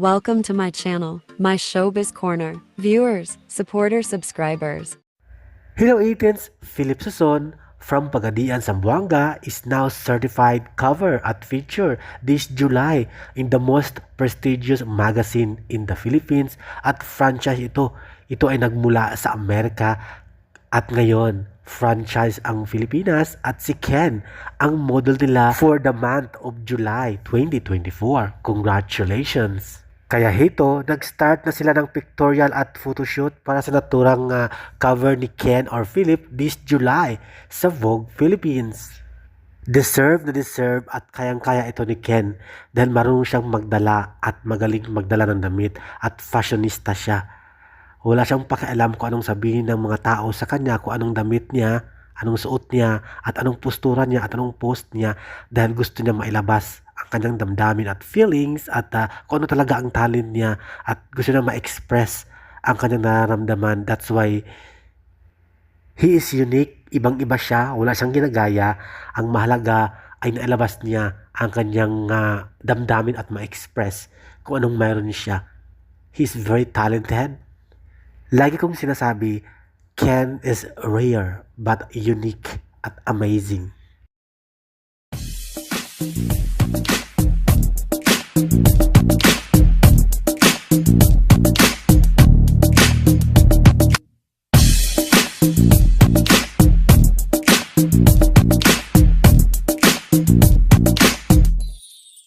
Welcome to my channel, my showbiz corner. Viewers, supporters, subscribers. Hello Athens, Philip Suson from Pagadian, Zamboanga is now certified cover at feature this July in the most prestigious magazine in the Philippines at franchise ito. Ito ay nagmula sa Amerika at ngayon franchise ang Pilipinas at si Ken ang model nila for the month of July 2024. Congratulations! Kaya hito, nag-start na sila ng pictorial at photoshoot para sa naturang ah, cover ni Ken or Philip this July sa Vogue Philippines. Deserve na deserve at kayang-kaya ito ni Ken dahil marunong siyang magdala at magaling magdala ng damit at fashionista siya. Wala siyang pakialam kung anong sabihin ng mga tao sa kanya, kung anong damit niya, anong suot niya, at anong postura niya, at anong post niya dahil gusto niya mailabas ang kanyang damdamin at feelings at ah, kung ano talaga ang talent niya at gusto niya ma-express ang kanyang nararamdaman. That's why he is unique, ibang-iba siya, wala siyang ginagaya. Ang mahalaga ay nailabas niya ang kanyang ah, damdamin at ma-express kung anong mayroon siya. He's very talented. Lagi kong sinasabi, Ken is rare but unique at amazing.